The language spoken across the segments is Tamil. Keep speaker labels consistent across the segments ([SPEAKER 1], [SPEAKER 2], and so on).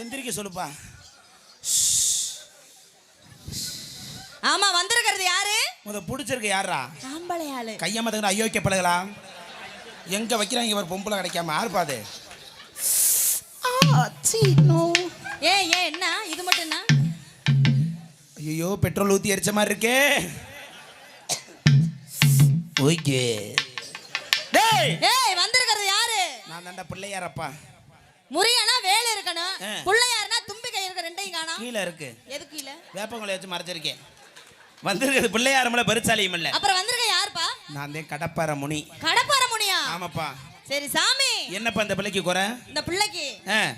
[SPEAKER 1] எந்திரிக்க சொல்லுப்பா.
[SPEAKER 2] ஆமா வந்திருக்கிறது யாரு?
[SPEAKER 1] முத புடிச்சிருக்கு யாரா
[SPEAKER 2] ஆம்பளை ஆளு
[SPEAKER 1] கையமத்துக்கு ஐயோ எங்க வைக்கிறாங்க ஒரு பொம்பளை கிடைக்காம? யாருப்பா
[SPEAKER 2] ஏ ஏ என்ன? இது மட்டும்னா
[SPEAKER 1] ஐயோ பெட்ரோல் ஊத்தி எரிச்ச மாதிரி இருக்கே. ஓகே. டேய்! தாண்டா பிள்ளையாரப்பா.
[SPEAKER 2] முறியனா வேலை இருக்கணும். புள்ளையாருனா தும்பி கை இருக்க ரெண்டையும் காணோம்.
[SPEAKER 1] கீழே இருக்கு.
[SPEAKER 2] எதுக்கு இல்ல
[SPEAKER 1] வேப்பங்களை வச்சு மறைச்சிருக்கேன். வந்திருக்கிறது பிள்ளையாரமல பெருச்சாலியும் இல்ல.
[SPEAKER 2] அப்புறம் வந்திருக்க யாருப்பா?
[SPEAKER 1] நான் தான் கடப்பார முனி.
[SPEAKER 2] கடப்பார முனியா
[SPEAKER 1] ஆமாப்பா.
[SPEAKER 2] சரி சாமி.
[SPEAKER 1] என்னப்பா இந்த பிள்ளைக்கு குறை?
[SPEAKER 2] இந்த பிள்ளைக்கு.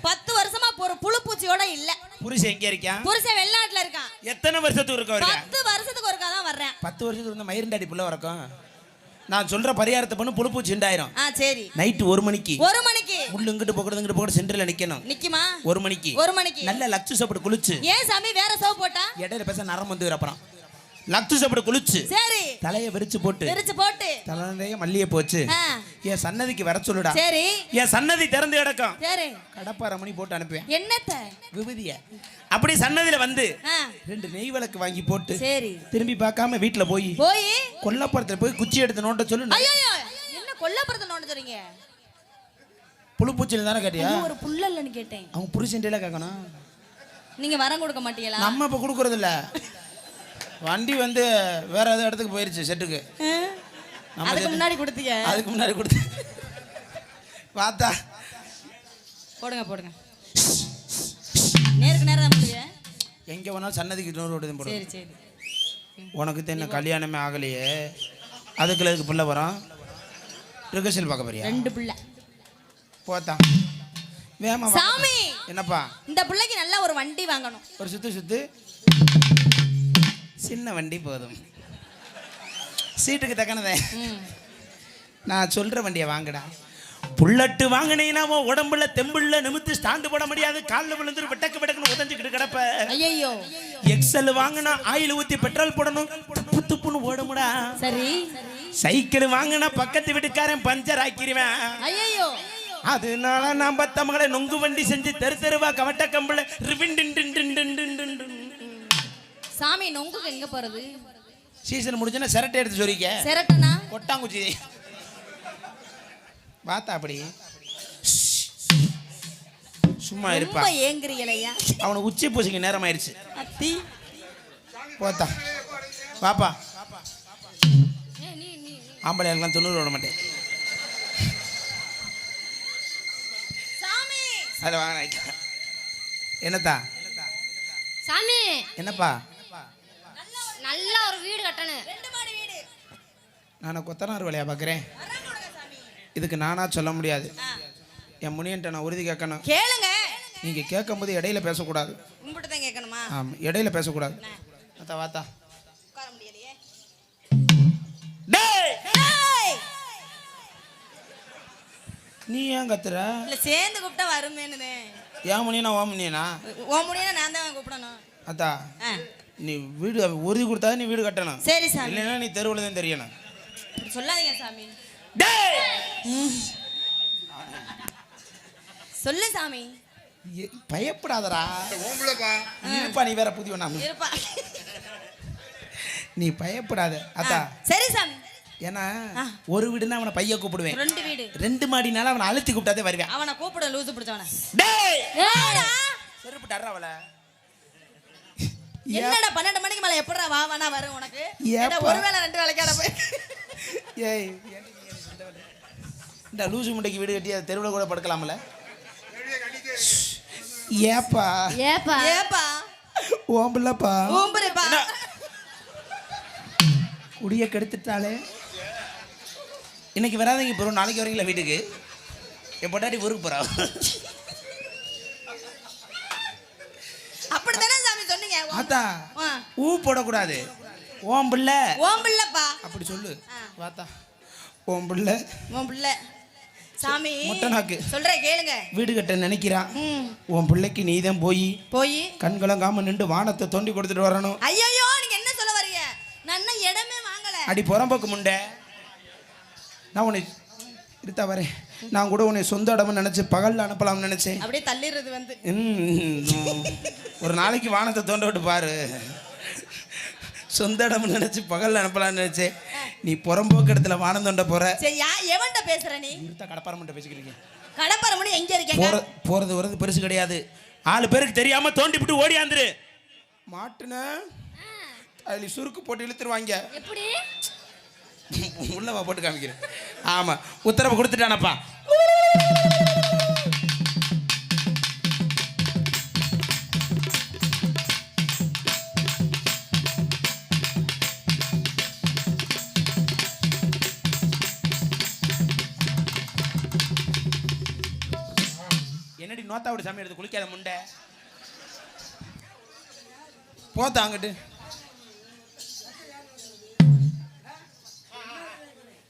[SPEAKER 2] பத்து வருஷமா ஒரு புழு பூச்சியோட இல்ல.
[SPEAKER 1] புருஷன் எங்க இருக்கான்
[SPEAKER 2] புருஷன் வெளிநாட்டுல இருக்கான்.
[SPEAKER 1] எத்தனை வருஷத்துக்கு இருக்க
[SPEAKER 2] பத்து வருஷத்துக்கு ஒருக்கா தான் வர்றேன்.
[SPEAKER 1] பத்து வருஷத்துக்கு இருந்த மயிருண்டாடி புள்ள வரக்கும் நான் சொல்ற பரிகாரத்தை பண்ணு புழுப்பூச்சி உண்டாயிரும்
[SPEAKER 2] ஆ சரி.
[SPEAKER 1] நைட்டு ஒரு மணிக்கு.
[SPEAKER 2] ஒரு மணிக்கு.
[SPEAKER 1] முள்ளு இங்கிட்டு போக்குறது இங்கிட்டு போக்குறது சென்டர்ல நிக்கணும்.
[SPEAKER 2] நிக்குமா?
[SPEAKER 1] ஒரு மணிக்கு.
[SPEAKER 2] ஒரு மணிக்கு.
[SPEAKER 1] நல்ல லக்ஸு சாப்பிட்டு குளிச்சு.
[SPEAKER 2] ஏன் சாமி வேற சோப்பு போட்டா?
[SPEAKER 1] இடையில பேச நரம் வந்து அப்புறம். சாப்பிட்டு குளிச்சு.
[SPEAKER 2] சரி.
[SPEAKER 1] தலையை விரிச்சு போட்டு.
[SPEAKER 2] பிரிச்சு போட்டு.
[SPEAKER 1] தலைய மல்லிய போச்சு. என் சன்னதிக்கு வர சொல்லுடா.
[SPEAKER 2] சரி.
[SPEAKER 1] என் சன்னதி திறந்து கிடக்கும்.
[SPEAKER 2] சரி.
[SPEAKER 1] கடப்பார மணி போட்டு அனுப்புவேன்.
[SPEAKER 2] என்னத்த?
[SPEAKER 1] விபூதிய. அப்படி சன்னதியில வந்து ரெண்டு நெய் விளக்கு வாங்கி போட்டு
[SPEAKER 2] சரி.
[SPEAKER 1] திரும்பி பார்க்காம வீட்டுல போய்
[SPEAKER 2] போய்?
[SPEAKER 1] கொல்லப்புறத்துல போய் குச்சி எடுத்து நோண்ட சொல்லு
[SPEAKER 2] என்ன கொல்லப்புறத்தை நோண்ட சொல்றீங்க?
[SPEAKER 1] புழுப்பூச்சியில் தானே கேட்டியா?
[SPEAKER 2] ஒரு புள்ள இல்லைன்னு கேட்டேன்.
[SPEAKER 1] அவங்க புருஷன்டேல கேட்கணும்.
[SPEAKER 2] நீங்க வரம் கொடுக்க மாட்டீங்களா?
[SPEAKER 1] நம்ம இப்போ கொடுக்கறது இல்ல வண்டி வந்து வேற ஏதோ இடத்துக்கு போயிருச்சு செட்டுக்கு.
[SPEAKER 2] அதுக்கு முன்னாடி கொடுத்தீங்க.
[SPEAKER 1] அதுக்கு முன்னாடி கொடுத்து பார்த்தா.
[SPEAKER 2] போடுங்க போடுங்க. நேருக்கு நேரம் தான்
[SPEAKER 1] எங்க வேணாலும் சன்னதிக்கு இன்னொரு ஓடுது போடும்
[SPEAKER 2] சரி சரி.
[SPEAKER 1] உனக்கு தான் கல்யாணமே ஆகலையே? அதுக்குள்ள இதுக்கு பிள்ளை வரும்? ரிகர்சல் பார்க்க போறியா?
[SPEAKER 2] ரெண்டு புள்ள.
[SPEAKER 1] போத்தா. வேமா.
[SPEAKER 2] சாமி!
[SPEAKER 1] என்னப்பா?
[SPEAKER 2] இந்த பிள்ளைக்கு நல்லா ஒரு வண்டி வாங்கணும்.
[SPEAKER 1] ஒரு சுத்து சுத்து. சின்ன வண்டி போதும். சீட்டுக்கு தக்கனதே. நான் சொல்ற வண்டியை வாங்குடா. புல்லட்டு வாங்கினீங்கன்னா உன் உடம்புல தெம்புள்ள நிமித்து ஸ்டாண்டு போட முடியாது. காலில் விழுந்துரு விட்டக்கு விட்டக்குன்னு உதஞ்சிக்கிட்டு கிடப்ப.
[SPEAKER 2] ஐயையோ.
[SPEAKER 1] எக்ஸல் வாங்கினா ஆயில் ஊத்தி பெட்ரோல் போடணும். துப்பு துப்புன்னு ஓடுமுடா.
[SPEAKER 2] சரி.
[SPEAKER 1] சைக்கிள் வாங்கினா பக்கத்து வீட்டுக்காரன் பஞ்சர் ஆக்கிடுவேன்
[SPEAKER 2] ஐயையோ.
[SPEAKER 1] அதனால நான் பத்த மகளை நொங்கு வண்டி செஞ்சு தெரு தெருவா கவட்ட கம்பள ரிவின்
[SPEAKER 2] சாமி நொங்குக்கு எங்க போறது?
[SPEAKER 1] சீசன் முடிஞ்சுன்னா சிரட்டை எடுத்து சொல்லிக்க
[SPEAKER 2] சிரட்டனா?
[SPEAKER 1] கொட்டாங்குச்சி. பார்த்தா அப்படி. சும்மா இருப்பா.
[SPEAKER 2] ஏங்குறீங்களையா
[SPEAKER 1] அவனை உச்சி பூசிக்க நேரம் ஆயிடுச்சு
[SPEAKER 2] அத்தி.
[SPEAKER 1] போத்தா. வாப்பா. ஆம்பளையாளுக்கெல்லாம் தொண்ணூறு விட மாட்டேன். அதில் வாங்க என்னத்தா?
[SPEAKER 3] சாமி!
[SPEAKER 1] என்னப்பா?
[SPEAKER 3] நல்ல ஒரு வீடு கட்டணும்.
[SPEAKER 2] ரெண்டு மாடி வீடு.
[SPEAKER 1] நான் கொத்தனார் வேலையா பார்க்குறேன் இதுக்கு நானா சொல்ல முடியாது. என் முனியன்ட்ட நான் உறுதி கேட்கணும்.
[SPEAKER 2] கேளுங்க.
[SPEAKER 1] நீங்கள் கேட்கும்போது இடையில பேசக்கூடாது.
[SPEAKER 2] தான் கேட்கணுமா?
[SPEAKER 1] ஆமாம் இடையில பேசக்கூடாது. அத்தா வாத்தா
[SPEAKER 2] உட்கார முடியலையே.
[SPEAKER 1] டேய்!
[SPEAKER 2] ஏய்!
[SPEAKER 1] நீ ஏன் கத்துற?
[SPEAKER 2] இல்ல சேர்ந்து கூப்பிட்டா வருமேன்னு
[SPEAKER 1] ஏன் முனியனா ஓ முனியனா?
[SPEAKER 2] ஓ முடியும் நான் தான் கூப்பிடணும்.
[SPEAKER 1] அத்தா நீ வீடு உறுதி கொடுத்தா நீ வீடு கட்டணும்.
[SPEAKER 2] சரி சாமி.
[SPEAKER 1] இல்லைன்னா நீ தெருவில் தான் தெரியணும்.
[SPEAKER 2] சொல்லாதீங்க சாமி.
[SPEAKER 1] டேய்!
[SPEAKER 2] சொல்லு சாமி.
[SPEAKER 1] பயப்படாதடா. இருப்பா நீ வேற புதிய
[SPEAKER 2] இருப்பா.
[SPEAKER 1] நீ பயப்படாத. அத்தா.
[SPEAKER 2] சரி சாமி.
[SPEAKER 1] ஏன்னா. ஒரு வீடுனா அவனை பைய கூப்பிடுவேன்.
[SPEAKER 2] ரெண்டு வீடு.
[SPEAKER 1] ரெண்டு மாடினால அவனை அழுத்தி கூப்பிட்டாதே வருவேன்.
[SPEAKER 2] அவனை கூப்பிட லூசு பிடிச்சவன.
[SPEAKER 1] டேய்!
[SPEAKER 2] ஏடா!
[SPEAKER 1] செருப்பு டர்றா அவளை.
[SPEAKER 2] என்னடா பன்னெண்டு மணிக்கு மேல எப்படா வா வேணா வரும் உனக்கு? ஒரு வேளை ரெண்டு வேலைக்காட போய்
[SPEAKER 1] ஏய் இந்த லூசு முண்டைக்கு வீடு கட்டி தெருவில் கூட படுக்கலாம்ல. ஏப்பா.
[SPEAKER 3] ஏப்பா.
[SPEAKER 2] ஏப்பா?
[SPEAKER 1] ஓம்பில்லப்பா
[SPEAKER 2] ஊம்புருப்பா
[SPEAKER 1] குடிய கெடுத்துட்டாலே இன்னைக்கு வராதீங்க ப்ரோ நாளைக்கு வரீங்களா வீட்டுக்கு? என் பொட்டாட்டி ஊருக்கு போறா. ஆத்தா. ஊ போடக்கூடாது. ஓம் பிள்ளை.
[SPEAKER 2] ஓம் பிள்ளைப்பா.
[SPEAKER 1] அப்படி சொல்லு. வாத்தா ஓம் பிள்ளை.
[SPEAKER 2] உன் பிள்ளை. சாமி
[SPEAKER 1] மொட்டை நாக்கு.
[SPEAKER 2] சொல்றேன் கேளுங்க.
[SPEAKER 1] வீடு கட்ட நினைக்கிறான். உன் பிள்ளைக்கு நீதான் போய்.
[SPEAKER 2] போய்.
[SPEAKER 1] கண்கலங்காம நின்று வானத்தை தோண்டி கொடுத்துட்டு வரணும்.
[SPEAKER 2] ஐயோ நீங்க என்ன சொல்ல வரீங்க? நான் இடமே வாங்கல.
[SPEAKER 1] அடி புறம்போக்கு முண்டை. நான் உன்னை இருத்தா வரேன் நான் கூட உன்னை சொந்த இடம்னு நினச்சி பகலில் அனுப்பலாம்னு நினச்சேன்.
[SPEAKER 2] அப்படியே தள்ளிடுறது வந்து.
[SPEAKER 1] ஒரு நாளைக்கு வானத்தை தோண்ட விட்டு பாரு. சொந்த இடம்னு நினச்சி பகலில் அனுப்பலாம்னு நினச்சேன். நீ புறம்போக்கு இடத்துல வானம் தோண்ட போற.
[SPEAKER 2] சரி யா எவன்கிட்ட பேசுற நீ?
[SPEAKER 1] இருத்தா கடப்பாரம்ட்ட பேசிக்கிறீங்க
[SPEAKER 2] கடப்பார மணி எங்க இருக்கீங்க
[SPEAKER 1] போற போறது வர்றது பெருசு கிடையாது. ஆளு பேருக்கு தெரியாம தோண்டி விட்டு ஓடியாந்துரு மாட்டுன. அதில் சுருக்கு போட்டு இழுத்துருவாங்க.
[SPEAKER 3] எப்படி?
[SPEAKER 1] உள்ளவா போட்டு காமிக்கிறேன். ஆமா உத்தரவு கொடுத்துட்டானப்பா. என்னடி நோத்தாவோட சமையல் எடுத்து குளிக்காத முண்டை? போத்தா அங்கிட்டு.